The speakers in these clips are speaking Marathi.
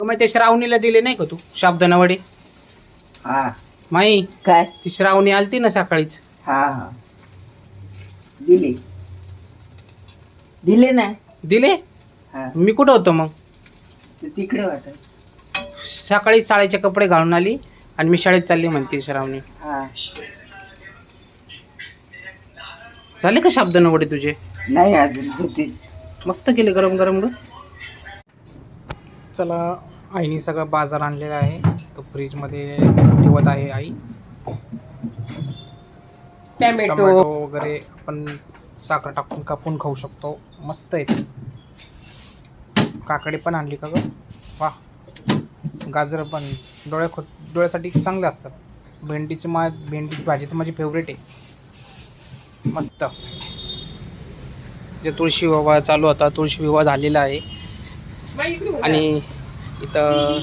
मग ते श्रावणीला दिले नाही का तू? शाबदाना वडे हा. माई काय? ती श्रावणी आलती ना सकाळीच. हा हा. दिले. दिले ना? दिले? हा. मी कुठं होतो मग? ते तिकडे वाटत. सकाळी शाळेचे कपडे घालून आली आणि मी शाळेत चालली म्हणते श्रावणी. हा. झाले का शाबदाना वडे तुझे? नाही अजून होते मस्त केले गरम गरम ग. चला आईने सगळं बाजार आणलेला आहे. तो फ्रीजमध्ये ठेवत आहे आई. टोमॅटो वगैरे आपण साखर टाकून कापून खाऊ शकतो. मस्त आहे ते. काकडे पण आणली का ग? वा. गाजर पण. डोळ्या खो डोळ्यासाठी चांगले असतात. भेंडीची मा भेंडीची भाजी तर माझी फेवरेट आहे. मस्त. जे तुळशी विवाह चालू होता तुळशी विवाह झालेला आहे. आणि इथं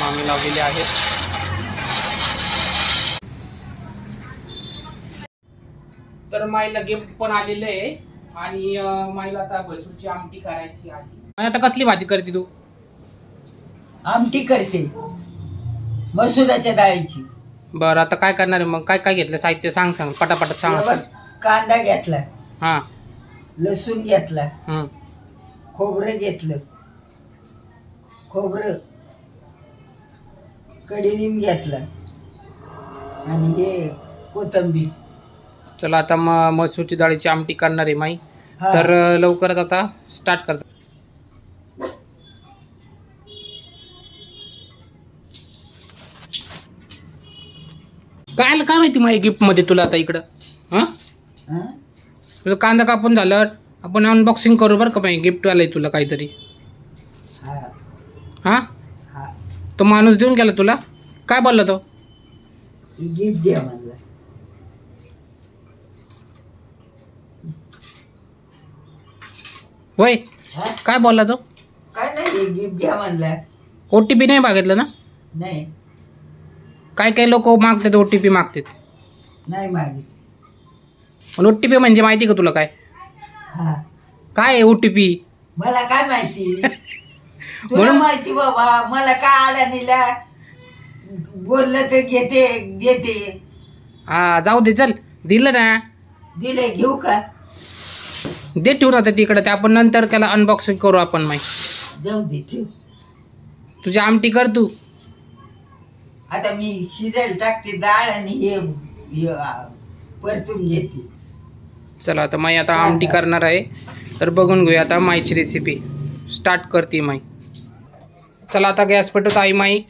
मामी लावलेली आहे. तर माईला गिफ्ट पण आलेलं आहे. आणि माईला आता भैसूरची आमटी करायची आहे. आता कसली भाजी करते तू? आमटी करते. मसुराच्या डाळीची. बरं आता काय करणार आहे मग? काय काय घेतलं? साहित्य सांग सांग. पटापट सांग. कांदा घेतला. हां. लसूण घेतला. हं. खोबरं घेतलं. खोबरं कडीलिंब घेतला. आणि हे कोथंबीर. चला आता मग मसूरची डाळीची आमटी करणार आहे माई. हा. तर अं, लवकरच आता स्टार्ट करतो. काय काय माहिती माझ्या गिफ्टमध्ये तुला आता इकडं? हा? हा? तुझं कांदा कापून झाल्यावर आपण अनबॉक्सिंग करू बरं का माहिती गिफ्ट आलंय तुला काहीतरी हा। हा? हा। तो माणूस देऊन गेला तुला? काय बोलला तो? गिफ्ट द्या म्हणलं. वय हा? काय बोलला तो? काय नाही गिफ्ट द्या म्हणलं. ओ टी पी नाही मागितलं ना? नाही. काय काय लोक मागतात ओ टी पी मागतात? नाही मागे पण ओ टी पी म्हणजे माहिती का तुला काय? हा. काय आहे ओ टी पी मला काय माहिती? तुला म्हणून- माहिती बाबा मला काय अडाणीला बोललं तर घेते घेते हा जाऊ दे चल. दिलं ना. दिले घेऊ का? दे ठेवून आता तिकडं ते आपण नंतर त्याला अनबॉक्सिंग करू आपण माहिती जाऊ दे ठेव. तुझी आमटी कर तू. आता मी शिजायला टाकते डाळ आणि हे हे, आ, परतून घेते. चला आता माई आता आमटी करणार आहे. तर बघून घेऊया आता माईची रेसिपी स्टार्ट करते माई. चला आता गॅस पेटवत आई माई.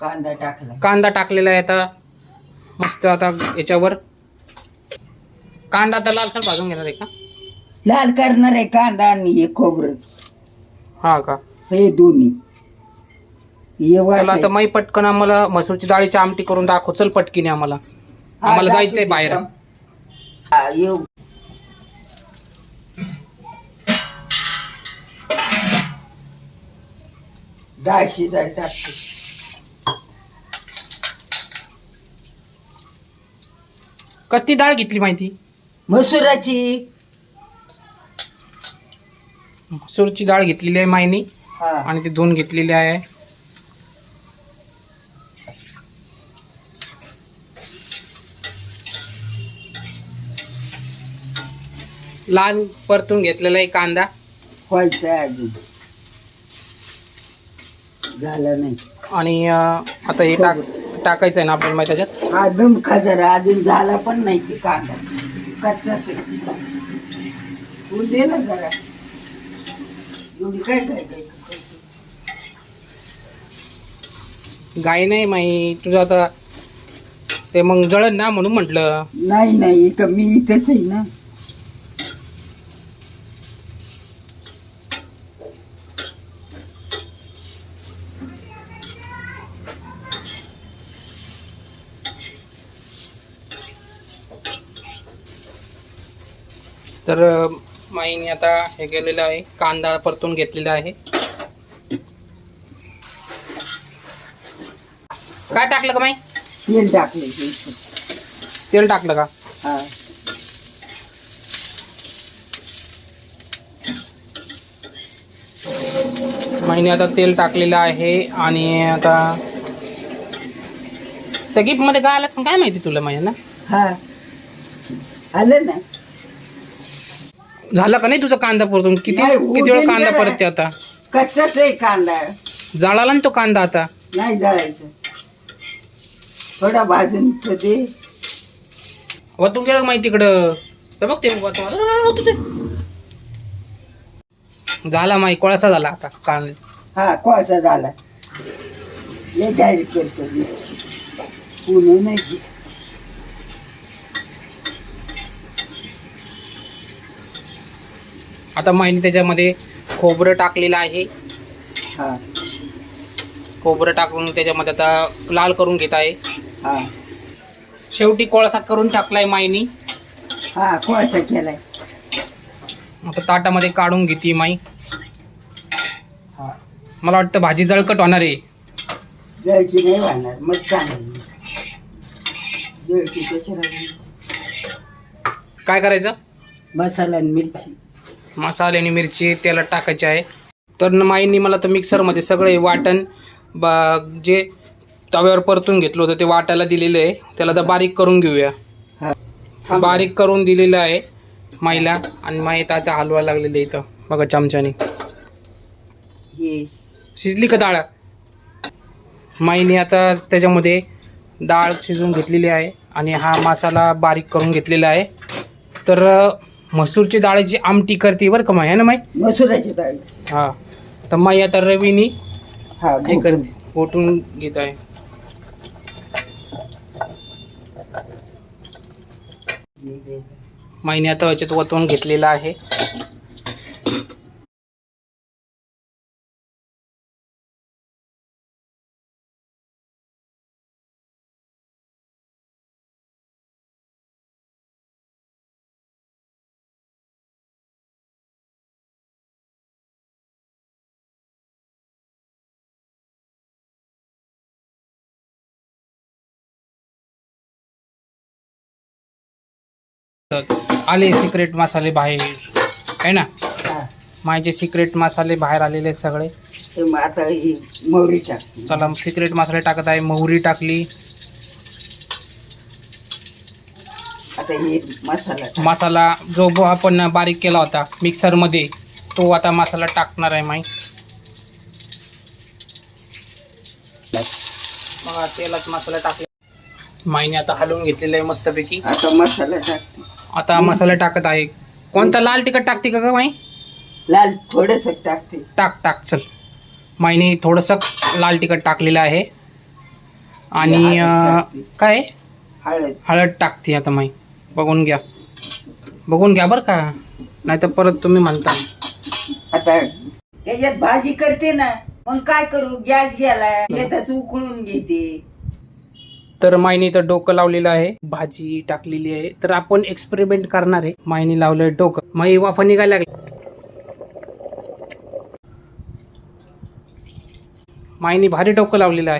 कांदा टाकला. कांदा टाकलेला आहे आता. मस्त आता याच्यावर. कांदा आता लालसर भाजून घेणार आहे का? लाल करणार आहे कांदा आणि हे खोबरं. हा का? हे दोन्ही. चला आता माई पटकन आम्हाला मसूरची डाळीची आमटी करून दाखव. चल पटकीने आम्हाला. आम्हाला जायचंय बाहेर. डाळ टाकते. कसली डाळ घेतली माहिती? मसुराची. मसूरची डाळ घेतलेली आहे माईनी हा. आणि ती धुवून घेतलेली आहे. लाल परतून घेतलेला आहे कांदा. व्हायचं आहे अजून. झालं नाही. आणि अं, आता हे टाक टाकायचं आहे ना आपल्याला माहिती त्याच्यात? हा दम जरा. अजून झाला पण नाही की कांदा. कच्चाच आहे. दे ना जरा. एवढी काय काय? गाय नाही माई. तुझं आता ते मग जळण ना म्हणून म्हटलं. नाही नाही. इथं मी इथंच आहे ना. तर माईने आता हे केलेलं आहे. कांदा परतून घेतलेला आहे. काय टाकलं का माई? तेल टाकले तेल टाकलं का? माईने आता तेल टाकलेलं आहे आणि आता त्या गिफ्टमध्ये काय आलं काय माहिती तुला माई ना हा. आलं ना? झाला का नाही तुझा कांदा परतून? किती नाही, किती वेळ कांदा जरा. परतते आता? कच्चाच आहे कांदा. जळाला ना तो कांदा आता? नाही जळायचं. थोडा भाजून तर दे. वतून गेलं माहिती तिकडं? तर बघ ते. झाला माई कोळसा झाला आता कांदा. हा कोळसा झाला. लय जाहीर करतो. मी पुणे नाही. आता माईने त्याच्यामध्ये खोबरं टाकलेलं आहे. हा. खोबरं टाकून त्याच्यामध्ये आता लाल करून घेत आहे. हा. शेवटी कोळसा करून टाकलाय माईनी. हा कोळसा केलाय. आता ताटामध्ये काढून घेते माई. हा. मला वाटतं भाजी जळकट होणार आहे. जळकी नाही वाहणार मग चांगली जळकी कशाला काय करायचं? मसाला आणि मिरची. मसाले आणि मिरची त्याला टाकायची आहे. तर न माईंनी मला तर मिक्सरमध्ये सगळे वाटण बा जे तव्यावर परतून घेतलं होतं ते वाटायला दिलेलं आहे. त्याला तर बारीक करून घेऊया. बारीक करून दिलेलं आहे माईला आणि माई तर आता हलवा लागलेली इथं. बघा चमच्याने. शिजली का डाळ? माईने आता त्याच्यामध्ये डाळ शिजवून घेतलेली आहे आणि हा मसाला बारीक करून घेतलेला आहे. तर मसूरची डाळीची आमटी करते बरं का आहे ना माई? मसुराची डाळी. हा. तर माई आता रवीनी हा हे करते ओटून घेत आहे. माईने आता याच्यात वतवून घेतलेलं आहे. आले सिक्रेट मसाले बाहेर. आहे ना? मायचे सिक्रेट मसाले बाहेर आलेले आहेत सगळे. आता ही मोहरी चला सिक्रेट मसाले टाकत आहे. मोहरी टाकली. आता हे मसाला टाक. मसाला जो ब- आपण बारीक केला होता मिक्सरमध्ये तो आता मसाला टाकणार आहे माई. मग तेलात मसाला टाकला. माईने आता हलवून घेतलेलं आहे मस्तपैकी. आता मसाला टाकते. आता मसाला टाकत आहे. कोणता लाल तिखट टाकते का माई? लाल थोडस टाकते. टाक टाक चल. माईने थोडंसं लाल तिखट टाकलेलं आहे. आणि अं. काय? हळद. हळद टाकते आता माई. बघून घ्या. बघून घ्या बरं का. नाही तर परत तुम्ही म्हणता. आता त्याच्यात भाजी करते ना. मग काय करू? गॅस येताच उकळून घेते. तर मायने तर डोकं लावलेलं आहे. भाजी टाकलेली आहे. तर आपण एक्सपेरिमेंट करणार आहे. मायने लावलंय डोकं. माई वाफा निघायला लागली मायने भारी डोकं लावलेलं आहे.